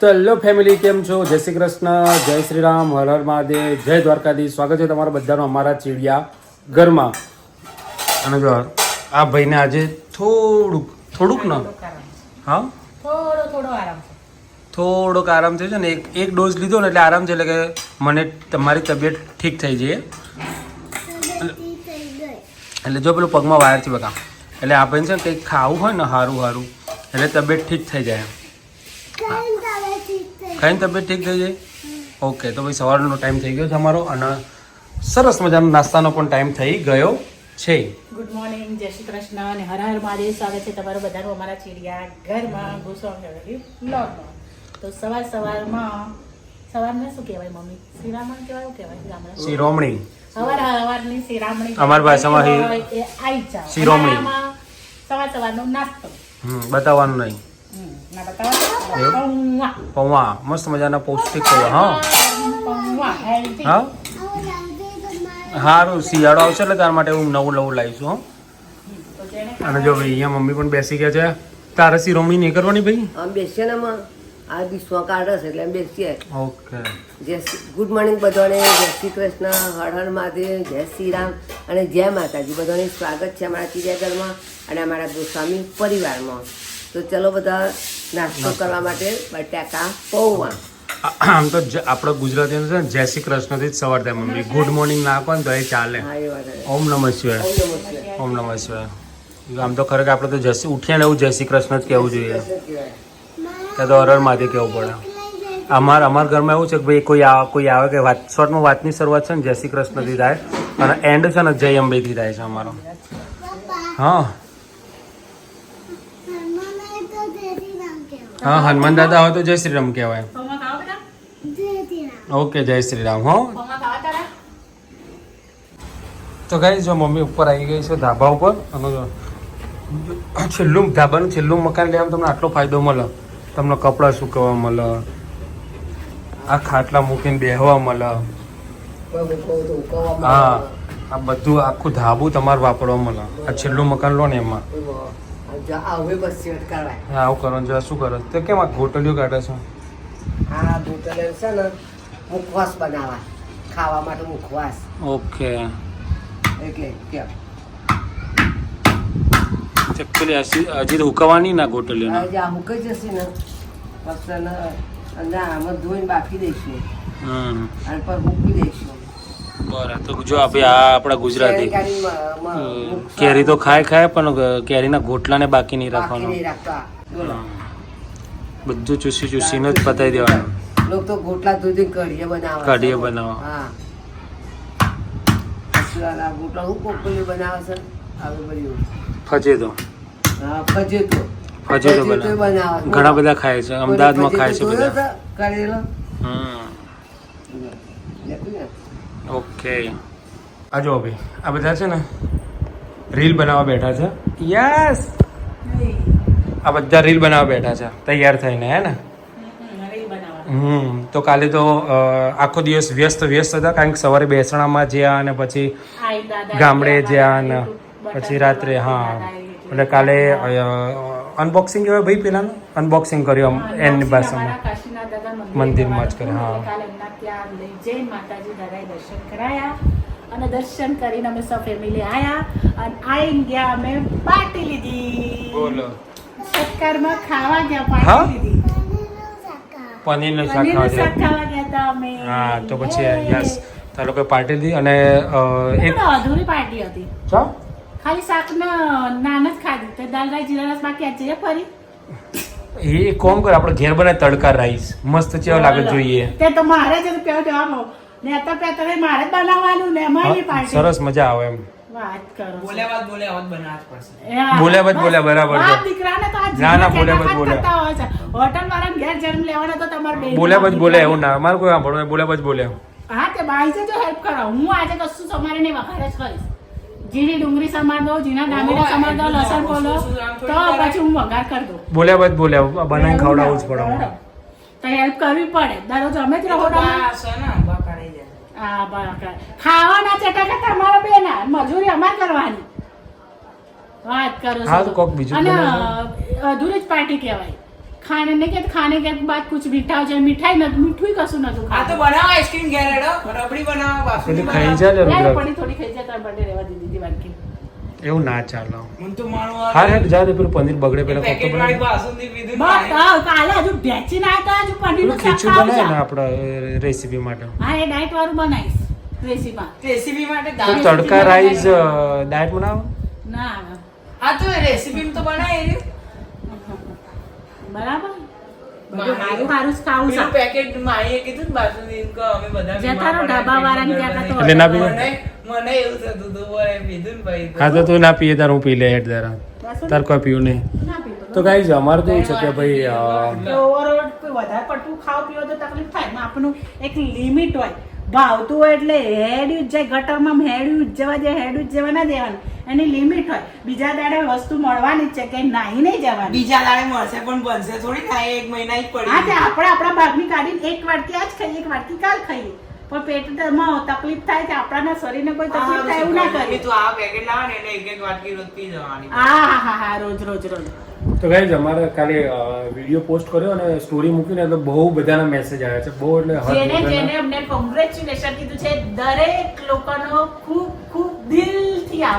તો hello family કેમ છો? જય શ્રી કૃષ્ણ જય શ્રી રામ હર હર મહાદેવ જય દ્વારકાધીશ. સ્વાગત છે તમારા બધાનું અમારા ચીડિયા ઘરમાં. અને જો આ ભાઈને આજે થોડુંક થોડુંક ન? હા? થોડો થોડો આરામ થોડોક આરામ થયો છે ને એક એક ડોઝ લીધો ને એટલે આરામ છે એટલે કે મને તમારી તબિયત ઠીક થઈ જઈએ. એટલે જો પેલું પગમાં વાયર છે બકા. એટલે આપણે છે ને કંઈક ખાવું હોય ને સારું સારું એટલે તબિયત ઠીક થઈ જાય ખાઈને તબિયત ઠીક થઈ જાય? ઓકે તો ભાઈ સવારનો ટાઈમ થઈ ગયો છે અમારો અને સરસ મજાનો નાસ્તાનો પણ ટાઈમ થઈ ગયો છે. ગુડ મોર્નિંગ જય શ્રી કૃષ્ણ અને હર હર મહાદેવ. સ્વાગત છે તમારું બધાનું અમારા ચીડિયા ઘરમાં. બ્લોગમાં તો સવાર સવારમાં સવારને શું કહેવાય મમ્મી? શિરામણ કહેવાય શું કહેવાય? ગામડા. શિરોમણી. સવાર સવારની શિરામણી અમારી ભાષામાં આઈ જાવ શિરોમણી. સવાર સવારનો નાસ્તો. હમ બતાવવાનું નહીં. પૌવા. મસ્ત મજાના પૌષ્ટિક પૌવા હા. હા? સારું શિયાળો આવશે એટલે તારા માટે હું નવું નવું લાવીશું હા. અને જો ભાઈ અહીંયા મમ્મી પણ બેસી ગયા છે. તારે શિરોમણી નહીં કરવાની ભાઈ? આમ બેસીએ ને આમાં. આ વિશ્વ કાઢે છે એટલે એમ બેસીએ. ઓકે. જય શ્રી ગુડ મોર્નિંગ બધાને. જય શ્રી કૃષ્ણ. હર હર મહાદેવ. જય શ્રી રામ. અને જય માતાજી. બધાને સ્વાગત છે અમારા ચિડિયાઘરમાં અને અમારા ગોસ્વામી પરિવારમાં. તો ચલો બધા નાસ્તો કરવા માટે બટાકા પૌવા. આમ તો આપણે ગુજરાતીનું છે ને જય શ્રી કૃષ્ણથી જ સવાર થાય. મમ્મી ગુડ મોર્નિંગ ના આપો ને તો એ ચાલે. ઓમ નમઃ શિવાય. ઓમ નમઃ શિવાય. આમ તો ખરેખર આપણે તો જય ઉઠીએ ને એવું જય શ્રી કૃષ્ણ જ કહેવું જોઈએ. ત્યાં તો હરર માથે કહેવું પડે. અમાર અમારા ઘરમાં એવું છે કે ભાઈ કોઈ કોઈ આવે કે વાત શોર્ટમાં વાતની શરૂઆત છે ને જય શ્રી કૃષ્ણથી થાય. અને એન્ડ છે ને જય અંબેથી થાય છે અમારો. હા. હા હનુમાન દાદા હોય તો જય શ્રી રામ કહેવાય. ઓકે જય શ્રી રામ હો. તો ગાઈ જો મમ્મી ઉપર આવી ગઈ છે ધાબા ઉપર અને છેલ્લું ધાબાનું છેલ્લું મકાન લેવામાં તમને આટલો ફાયદો મળે. તમને કપડાં સુકવવા મળે આ ખાટલા મૂકીને બેહવા મળે. હા આ બધું આખું ધાબું તમારે વાપરવા મળે. આ છેલ્લું મકાન લો ને એમાં. જા- હવે બસ સેટ કરાય હા આવું કરો ને જો શું કરો? તો કેમ આ ગોટલીઓ કાઢે છે? આ બોટલ છે ને મુખવાસ બનાવવા ખાવા માટે મુખવાસ. ઓકે. એટલે કેમ ચક્કલી હજી તો હુકવવાની ના ગોટલીઓ હજી આ મુકાઈ જશે ને પછી એને આમાં ધોઈને બાફી દઈશું. હમ. અને પર મૂકી દઈશું. બરાબર જો આ આ આપણા ગુજરાતી. કેરી તો ખાય ખાય પણ કેરીના ગોટલાને બાકી નહીં બાકી રાખવાનું. બધું ચૂસી ચૂસીને જ પતાવી દેવાનું. લોકો તો ગોટલા કઢીએ બનાવે કઢીએ બનાવે. હા. પછી આ ગોટલા હું કોકલીઓ બનાવે છે? આવી બધું ફજે તો બનાવે. ઘણા બધા ખાય છે. અમદાવાદમાં ખાય છે બધા. કરેલો હમ? ઓકે આ જો ભાઈ આ બધા છે ને રીલ બનાવવા બેઠા છે. યસ આ બધા રીલ બનાવવા બેઠા છે. તૈયાર થઈને હે ને? હમ તો કાલે તો આખો દિવસ વ્યસ્ત વ્યસ્ત હતા કારણ કે સવારે બેસણામાં જ્યાં અને પછી ગામડે જ્યાં ને પછી રાત્રે હા. એટલે કાલે અનબોક્સિંગ કહેવાય ભાઈ પેલાનું? અનબોક્સિંગ કર્યું પાસે ભાષામાં. મંદિરમાં જ કરે, હા. કાલે એમના ત્યાં લઈ જઈને માતાજી દાદાએ દર્શન કરાયા અને દર્શન કરીને અમે સૌ ફેમિલી આયા અને આઈને ગયા અમે પાર્ટી લીધી. બોલો. સત્કારમાં ખાવા ગયા પાર્ટી લીધી. પનીરનું શાક ખાવા શાક જેવું. ખાવા ગયા હતા અમે. હા તો પછી યસ. તો આ પાર્ટી લીધી અને એક અધૂરી પાર્ટી હતી. ચા? ખાલી શાક ના નાન જ ખાધી. તો દાલ રાઈ જીરા રાઈસ બાકી આજે ફરી. એ કોમ કર આપણે ઘેર બનાવે તડકા રાઈસ. મસ્ત ચેવા લાગે જોઈએ. તે તો મારે જ પેલો જવાનો ને અત્યારે પેતરે મારે બનાવવાનું ને અમારી પાસે સરસ મજા આવે એમ. વાત કરો. બોલ્યા બાદ બોલ્યા હોત બનાવવા જ પડશે. બોલ્યા બસ બોલ્યા, બરાબર છે. દીકરાને તો આ ના, ના, બોલ્યા ખેડાખાત બોલ્યા. હોટલ વાળાને ઘેર જન્મ લેવાનો તો તમારે બેન બોલ્યા પછી બોલ્યા એવું ના મારું કોઈ સાંભળવું બોલ્યા પછી બોલ્યા. હા તે બાઈ છે જો હેલ્પ કરો. હું આજે કશું સમારે નહીં વખાણ જ કરીશ જીરી ડુંગળી સમાર દો જીના ટામેટા સમાર દો લસણ બોલો તો પછી હું વઘાર કરી દઉં. બોલ્યા બાદ બોલ્યા બનાવીને ખવડાવવું જ પડે તો હેલ્પ કરવી પડે. દરરોજ અમે જ રહો હા બરાબર. ખાવાના ચટાકા તમારા બેના મજૂરી અમારે કરવાની. વાત કરો છો અને અધૂરી જ પાર્ટી કહેવાય. ખાને ને કે ખાने के बाद कुछ मीठा हो जाए मिठाई મીઠું કશું નતું આ તો બનાવો આઈસ્ક્રીમ ઘેરેડો રબડી બનાવો બાસુંદી બનાવો. ખાઈ ચાલે રબડી. થોડી ખાઈ જાય તાર બર્થડે રેવા દીધી હતી વાનકી એવું ના ચાલે. હું તો માણવા હાર હેડ જા પેલું પનીર બગડે પેલા કોતો બનાવી બાસુંદી પીધી બસ હા કાલે હજુ ભેચી નાખતા હજુ પનીરનું ખીચું બનાય ને આપડા રેસીપી માટે. હા એ ડાયટ વાળું બનાવીશ રેસીપી રેસીપી માટે દાળ તડકા રાઈસ ડાયટ બનાવ. ના હા તો રેસીપી તો બનાવી રહ્યું. બરાબર? તાર કોઈ પીવું નહીં. તો. ગાઈઝ અમારે તો એવું છે કે ભાઈ વધારે પડતું ખાવ પીવો તો તકલીફ થાય આપણું એક લિમિટ હોય. ભાવતું હોય એટલે હેડ્યું જ જાય ગટરમાં હેડ્યું જ જવા દે હેડ્યું જ જવા ના દેવાનું. એની લિમિટ હોય. બીજા દાડે વસ્તુ મળવાની જ છે કે નાહી નહીં જવાની. બીજા દાડે મળશે પણ બનશે થોડી ના એક મહિના જ હા તે આપણે આપણા ભાગની કાઢીને એક વાટકી આજ ખાઈએ એક વાટકી કાલ ખાઈએ. પણ પેટમાં તકલીફ થાય કે આપણાના શરીરને કોઈ તકલીફ થાય એવું ના કરે. તું આ પેકેટ લાવે ને એટલે એક એક વાટકી રોજ પી જવાની. હા હા હા રોજ રોજ રોજ. તો ગાઈઝ અમારે કાલે વીડિયો પોસ્ટ કર્યો અને સ્ટોરી મૂકીને એટલે બહુ બધાના મેસેજ આવ્યા છે. બહુ એટલે જેને જેને અમને કોંગ્રેચ્યુલેશન કીધું છે દરેક લોકોનો ખૂબ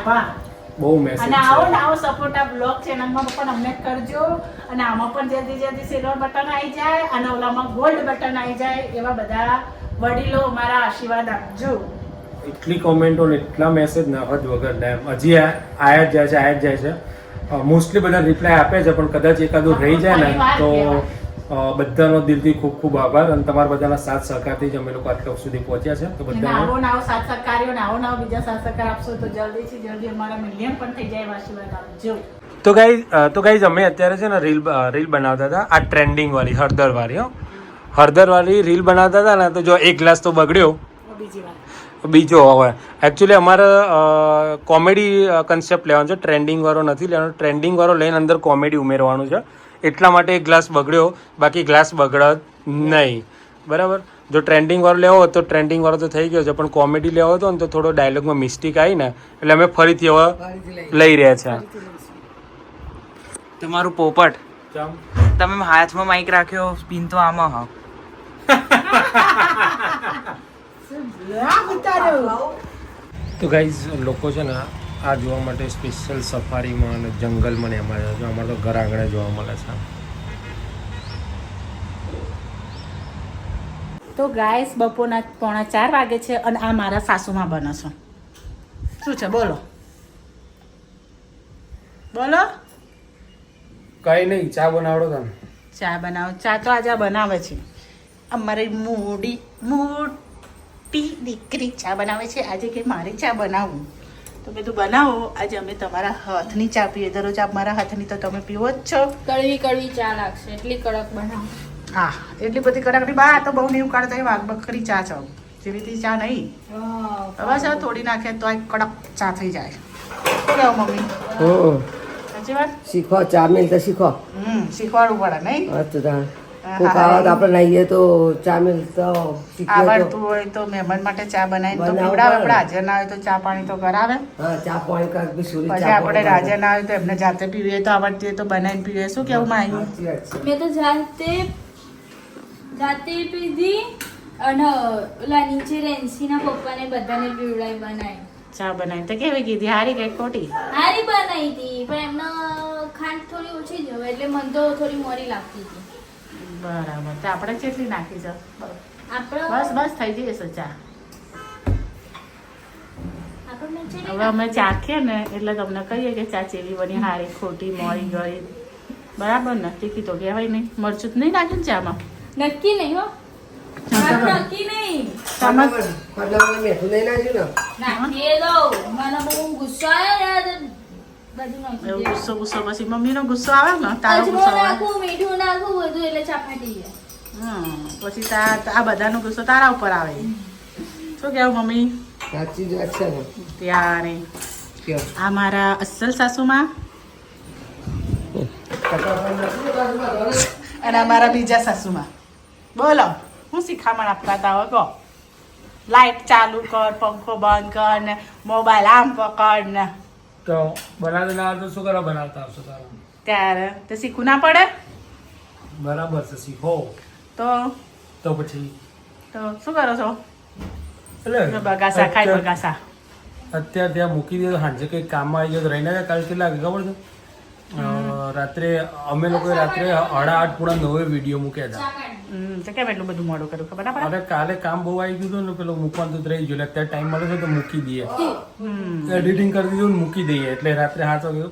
ખૂબ બહુ મેસેજ અને આવો ને આવો સપોર્ટ આ બ્લોગ ચેનલમાં પણ અમને કરજો. અને આમાં પણ જલ્દી જલ્દી સિલ્વર બટન આવી જાય અને ઓલામાં ગોલ્ડ બટન આવી જાય એવા બધા વડીલો અમારા આશીર્વાદ આપજો. એટલી કોમેન્ટો ને એટલા મેસેજ ના હદ વગર ને હજી આયા જાય છે આયા જ જાય છે. મોસ્ટલી બધા રિપ્લાય આપે છે પણ કદાચ એકાદું રહી જાય ને તો બધાનો દિલથી ખૂબ ખૂબ આભાર અને તમારા બધાના સાથ સહકારથી જ અમે લોકો આટલા સુધી પહોંચ્યા છે. તો બધા આવો ને આવો સાથ સહકાર્યો ને આવો ને આવો બીજા સાથ સહકાર આપશો તો જલ્દીથી જલ્દી અમારા મિલિયન પણ થઈ જાય એવા આશીર્વાદ આપજો. તો ગાઈ તો ગાઈઝ અમે અત્યારે છે ને રીલ રીલ બનાવતા હતા. આ ટ્રેન્ડિંગ વાળી હળદર વાળી હો. હળદર વાળી રીલ બનાવતા હતા ને તો જો એક ગ્લાસ તો બગડ્યો. બીજો હવે. એકચ્યુઅલી અમારે કોમેડી કન્સેપ્ટ લેવાનો છે. ટ્રેન્ડિંગ વાળો નથી લેવાનો. ટ્રેન્ડિંગ વાળો લઈને અંદર કોમેડી ઉમેરવાનું છે. એટલા માટે એક ગ્લાસ બગડ્યો બાકી ગ્લાસ બગડત નહીં. બરાબર? જો ટ્રેન્ડિંગ વાળો લેવો તો ટ્રેન્ડિંગ વાળો તો થઈ ગયો છે પણ કોમેડી લેવો હતો ને તો થોડો ડાયલોગમાં મિસ્ટેક આવી ને એટલે અમે ફરીથી હવે લઈ રહ્યા છે. તમારું પોપટ. તમે હાથમાં માઈક રાખ્યો સ્પીન તો આમાં હા. તો ગાઈઝ લોકો છે ને આ જોવા માટે સ્પેશિયલ સફારીમાં અને જંગલમાં ને એમાં જાય છે અમારે તો ઘર આંગણે જોવા મળે છે. તો ગાયસ બપોરના પોણા ચાર વાગે છે અને આ મારા સાસુમાં બને છે. શું છે? બોલો. બોલો. કઈ નહીં ચા બનાવડો તમે ચા બનાવો. ચા તો આજે આ બનાવે છે. અમારી મોડી મોટી દીકરી ચા બનાવે છે. આજે કે મારે ચા બનાવવું. તો મેં તું બનાવો. આજે અમે તમારા હાથની ચા પીએ. દરરોજ આપ મારા હાથની તો તમે પીવો જ છો. કડવી કડવી ચા લાગશે. એટલી કડક બનાવો. હા એટલી બધી કડકડી બા આ તો બહુ નહીં ઉકાળતા. એ વાઘ બકરી ચા છો. જેવી તે ચા નહીં. હવે છે થોડી નાખે તો એક કડક ચા થઈ જાય. કેવો મમ્મી. સાચી વાત? શીખો ચા મિલતા શીખો. હમ શીખવાડવું પડે નહીં. તો. કોક આપણે લઈએ તો ચા મિલતા તો. આવડતું હોય તો મહેમાન માટે ચા બનાવીને તો પીવડાવે આપણે હાજર ના હોય તો ચા પાણી તો કરાવે. હા ચા પાણી કર બી સુરી પછી ચા આપણે પાણી હાજર ના હોય તો એમને જાતે પીવીએ તો આવડતી હોય તો બનાવીને પીવીએ. શું કેવું માં આવ્યું સાચી વાત છે. મેં તો જાતે જાતે પીધી અને ઓલા નીચે રેન્સીના પપ્પાને બધાને પીવડાવી બનાવી. ચા બનાવી. તો કેવી કીધી? હારી કે ખોટી? હારી બનાવી હતી પણ એમનો ખાંડ થોડી ઓછી જ હવે એટલે મને તો થોડી મોરી લાગતી હતી. બરાબર. તો આપણે કેટલી નાખી છે? બસ બસ થઈ જશે ચા. હવે અમે ચાખીએ ને એટલે તમને કહીએ કે ચા ચેવી બની હારી ખોટી મોરી ગળી. બરાબર ને? તીખી તો કહેવાય નહીં. મરચું નહીં નાખ્યું ને ચામાં? નક્કી નહીં હો. નક્કી નહીં. ચામાં મેઠું નહીં નાખ્યું ને? નાખીએ દો મને બહુ ગુસ્સો આવ્યો ગુસ્સો ગુસ્સો પછી મમ્મીનો ગુસ્સો આવે ને તારો ગુસ્સો આવે. નાખું મીઠું નાખું બધું એટલે ચાખાટી જાય. હમ પછી તા આ બધાનો ગુસ્સો તારા ઉપર આવે. શું કેવું મમ્મી? સાચી જ વાત છે ને. ત્યારે આ મારા અસલ સાસુમાં અને અમારા બીજા સાસુમાં. બોલો હું શિખામણ આપતા હતા હવે કહો. લાઈટ ચાલુ કર પંખો બંધ કર ને મોબાઈલ આમ પકડ ને. તો બનાવી ના તો શું કરવા બનાવતા આવશો તારા? ત્યારે તે શીખવું ના પડે? બરાબર છે શીખો. તો? તો પછી? તો શું કરો છો? એટલે બગાસા ખાય બગાસા. અત્યારે ત્યાં મૂકી દે સાંજે કંઈક કામમાં આવી જાય રહીને. કાલે કેટલા ખબર છે? રાત્રે અમે લોકો રાત્રે અઢા આઠ પૂરા નવે વીડિયો મૂક્યા હતા. કેમ એટલું બધું મોડું કર્યું? ખબર ના પડે? અરે કાલે કામ બહુ આવી ગયું હતું ને પેલું મૂકવાનું તો રહી ગયું. એટલે અત્યારે ટાઈમ મળે છે તો મૂકી દઈએ. એડિટિંગ કરી દીધું ને મૂકી દઈએ. એટલે રાત્રે સાત વાગે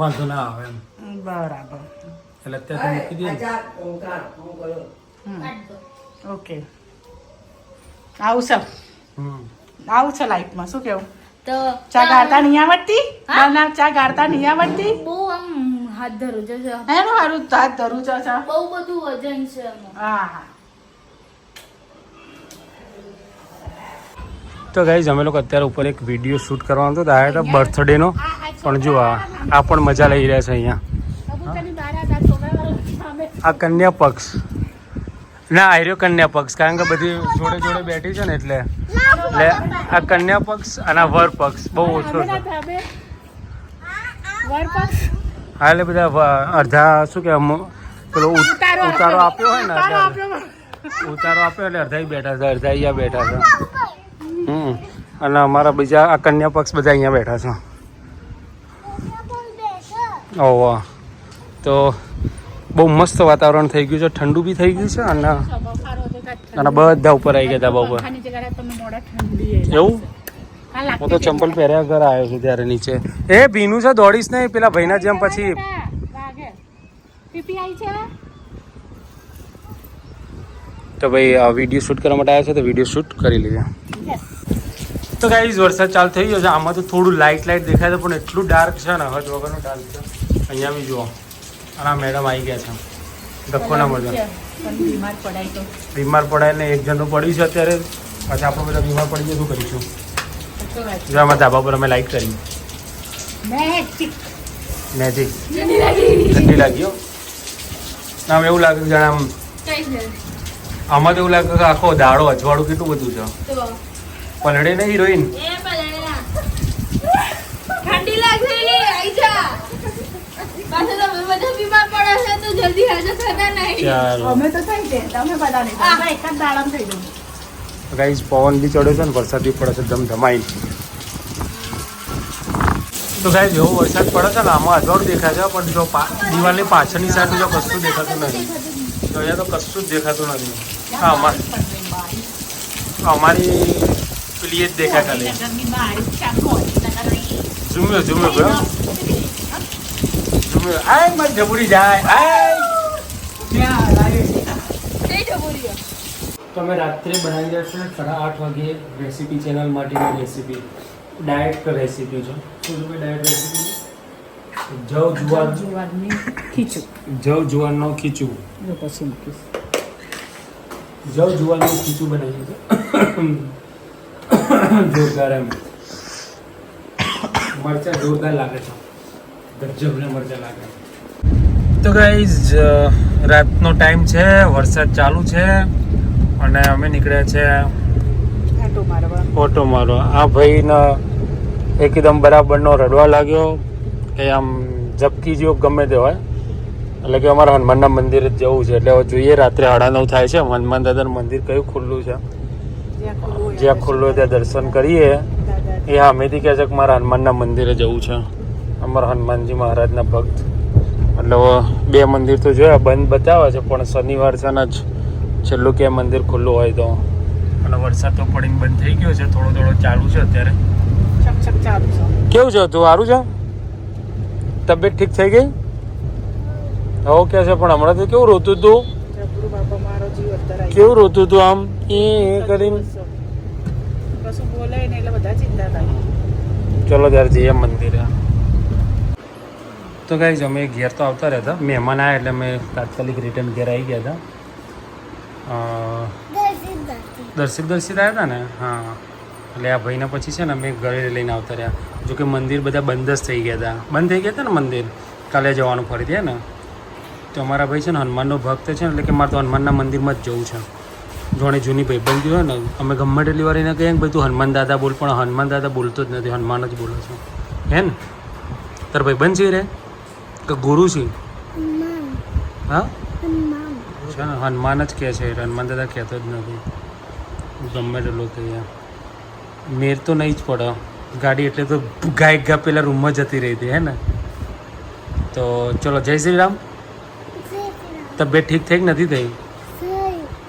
વાંધો ના આવે એમ. બરાબર. એટલે અત્યારે તો મૂકી દઈએ. ઓકે. આવું છે. આવું છે લાઈફમાં શું કેવું? તો ચા ગાળતા નહીં આવડતી? ચા ગાળતા નહીં આવડતી? બહુ આમ હાથ ધરું છે એનું હારું હાથ ધરું છે. બહુ બધું વજન છે હા હા. તો ગાઈઝ અમે લોકો અત્યારે ઉપર એક વીડિયો શૂટ કરવાનો હતો હતો બર્થડેનો પણ જો આ આ પણ મજા લઈ રહ્યા છે અહીંયા. આ કન્યા પક્ષ. ના આર્યો કન્યા પક્ષ કારણ કે બધી જોડે જોડે બેઠી છે ને એટલે. એટલે આ કન્યા પક્ષ અને આ વર પક્ષ બહુ ઓછો છે. હા એટલે બધા અડધા શું કે પેલો ઉતારો આપ્યો હોય ને ઉતારો આપ્યો એટલે અડધા બેઠા છે અડધા અહીંયા બેઠા છે. હમ. અને અમારા બીજા આ કન્યા પક્ષ બધા અહીંયા બેઠા છે. ઓહો તો બહુ મસ્ત વાતાવરણ થઈ ગયું છે ઠંડુ બી થઈ ગયું છે અને અને બધા ઉપર આવી ગયા ધાબા ઉપર એવું? હું તો ચંપલ પહેર્યા ઘર આવ્યો છું ત્યારે નીચે. એ ભીનું છે દોડીશ નહીં પેલા ભાઈના જેમ પછી. તો ભાઈ આ વીડિયો શૂટ કરવા માટે આવ્યા છે તો વીડિયો શૂટ કરી લઈએ. તો ગાઈઝ વરસાદ ચાલુ થઈ ગયો છે. આમાં તો થોડું લાઇટ લાઇટ દેખાય છે પણ એટલું ડાર્ક છે ને હજ વગરનું ડાર્ક છે. અહીંયા બી જુઓ. અને આ મેડમ આવી ગયા છે. ધક્કો ના મળે પણ બીમાર પડાય તો બીમાર પડાય ને એક જણનું પડ્યું છે અત્યારે. પછી આપણે બધા બીમાર પડી શું કરીશું? જો આમાં ધાબા પર અમે લાઈક કરી. મેજિક મેજિક ઠંડી લાગી. આમ એવું લાગે કે જાણે આમ આમાં તો એવું લાગે કે આખો દાડો અજવાળું કેટલું બધું છે. પલડે ને હિરોઈન? ઠંડી લાગશે લે, આઈ જા. પાછા તમે બધા બીમાર પડે છે તો જલ્દી હાજર થતા નહીં. અમે તો થઈ જાય તમે બધા નહીં. એક જ દાડામાં થઈ જવું ગાઈઝ પવન બી ચડ્યો છે ને વરસાદ બી પડે છે ધમધમાઈ. તો ગાઈઝ એવો વરસાદ પડે છે ને આમાં અજવાળું દેખાય છે પણ જો દિવાલની પાછળની સાઈડ જો કશું દેખાતું નથી. તો અહીંયા તો કશું જ દેખાતું નથી. હા અમારે અમારી પેલી એ જ દેખાય ખાલી. ઝૂમ્યો ઝૂમ્યો ગયો ઝૂમ્યો. આય મારી ઢબુડી જાય. આય. કઈ ઢબુરીઓ? તો અમે રાત્રે બનાવી રહ્યા છે સાડા આઠ વાગે રેસીપી ચેનલ માટેની રેસીપી ડાયટ રેસીપી છે. શું છે ડાયટ રેસીપી જવ જુવાર. જુવારની ખીચું. જવ જુવારનો ખીચું. પછી મૂકીશ. જવ જુવારનું ખીચું બનાવીએ છે જોરદાર એમ. મરચા જોરદાર લાગે છે. ગજબને મરચા લાગે તો ગાઈઝ રાતનો ટાઈમ છે વરસાદ ચાલુ છે. અને અમે નીકળ્યા છે ઓટો મારવા. આ ભાઈને એકદમ બરાબરનો રડવા લાગ્યો કે આમ ઝપકી જેવો ગમે તે હોય. એટલે કે અમારે હનુમાનના મંદિરે જવું છે. એટલે જોઈએ રાત્રે સાડા નવ થાય છે. હનુમાન દાદાનું મંદિર કયું ખુલ્લું છે? જ્યાં ખુલ્લું ત્યાં દર્શન કરીએ. એ સામેથી કહે છે કે મારે હનુમાનના મંદિરે જવું છે. અમારા હનુમાનજી મહારાજના ભક્ત. એટલે બે મંદિર તો જોયા બંધ બતાવે છે પણ શનિવાર છે જ છેલ્લું કે મંદિર ખુલ્લું હોય તો. અને વરસાદ તો પડીને બંધ થઈ ગયો છે થોડો થોડો ચાલુ છે અત્યારે. કેવું છે તું સારું છે? તબિયત ઠીક થઈ ગઈ? ઓકે કે છે પણ હમણાં તો કેવું રોતું તું? કેવું રોતું તું આમ? એ એ કરીને. કશું બોલે ને એટલે બધા ચિંતા થાય. ચલો ત્યારે જઈએ મંદિરે. તો કઈ અમે ઘેર તો આવતા રહેતા. મહેમાન આવ્યા એટલે અમે તાત્કાલિક રિટર્ન ઘેર આવી ગયા હતા. દર્શિત દર્શિત આવ્યા હતા ને? હા. એટલે આ ભાઈને પછી છે ને અમે ઘરે લઈને આવતા રહ્યા. જોકે મંદિર બધા બંધ જ થઈ ગયા હતા બંધ થઈ ગયા હતા ને મંદિર? કાલે જવાનું ફરીથી ને? તો અમારા ભાઈ છે ને હનુમાનનો ભક્ત છે ને એટલે કે મારે તો હનુમાનના મંદિરમાં જ જવું છે. જોણે જૂની ભાઈબંધી હોય ને અમે ગમે તેટલી વાર એને કહીએ કે ભાઈ તું હનુમાન દાદા બોલ પણ હનુમાન દાદા બોલતો જ નથી હનુમાન જ બોલો છો. હે ને? તાર ભાઈબંધ છે રે? કે ગુરુ છે? હા? છે ને હનુમાન જ કહે છે હનુમાન દાદા કહેતો જ નથી. ગમે તેટલો કહીએ મેર તો નહીં જ પડે. ગાડી એટલે તો ગાય ગા પેલા રૂમમાં જતી રહી હતી હે ને? તો ચલો જય શ્રી રામ. તબિયત ઠીક થઈ નથી થઈ?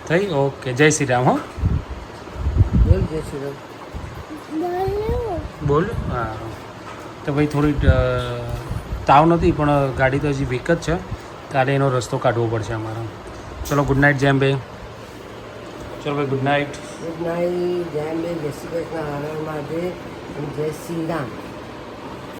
થઈ? ઓકે જય શ્રી રામ હો. બોલ જય શ્રી રામ. બોલ. હા. તો ભાઈ થોડી તાવ નથી પણ ગાડી તો હજી વીક જ છે. તારે એનો રસ્તો કાઢવો પડશે અમારે. ચલો ગુડ નાઇટ જેમ ભાઈ. ચલો ભાઈ ગુડ નાઇટ ગુડ નાઇટ જેમ અંબે જય શ્રી કૃષ્ણ હર મહાદેવ જય શ્રી રામ.